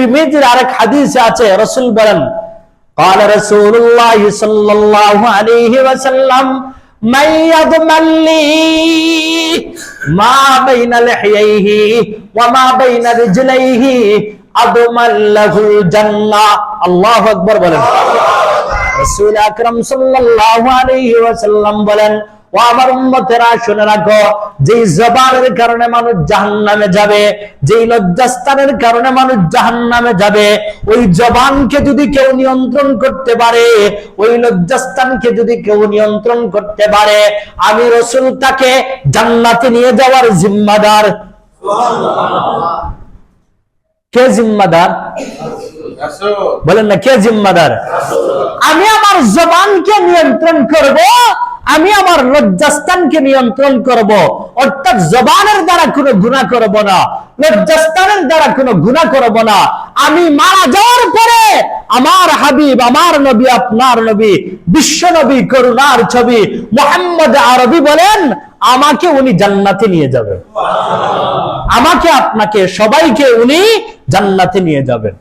তিরমিজির আরেক হাদিসে আছে রাসূল বলেন قال رسول الله صلى الله عليه وسلم من يضمن لي ما بين لحييه وما بين رجليه أضمن له الجنة الله أكبر বলেন রাসূল আকরাম সাল্লাল্লাহু আলাইহি ওয়াসাল্লাম বলেন ও আমার রাখো জবানের কারণে মানুষ জাহান্নামে যাবে যে লজ্জাস্থানের কারণে মানুষ জাহান্নামে যাবে, ওই জবানকে যদি কেউ নিয়ন্ত্রণ করতে পারে, ওই লজ্জাস্থানকে যদি কেউ নিয়ন্ত্রণ করতে পারে, আমি রসুল তাকে জান্নাতে নিয়ে যাওয়ার জিম্মাদার। কে জিম্মাদার? বলেন না, কে জিম্মাদার? আমি আমার জবানকে নিয়ন্ত্রণ করব। আমি আমার লজ্জাস্থানকে নিয়ন্ত্রণ করব। অর্থাৎ জবানের দ্বারা কোনো গুণা করব না। লজ্জাস্থানের দ্বারা কোনো গুণা করব না। আমি মারা যাওয়ার পরে আমার হাবিব, আমার নবী, আপনার নবী, বিশ্ব নবী, করুণার ছবি মোহাম্মদ আরবি বলেন, আমাকে উনি জান্নাতে নিয়ে যাবেন। আমাকে আপনাকে সবাইকে উনি জান্নাতে নিয়ে যাবেন।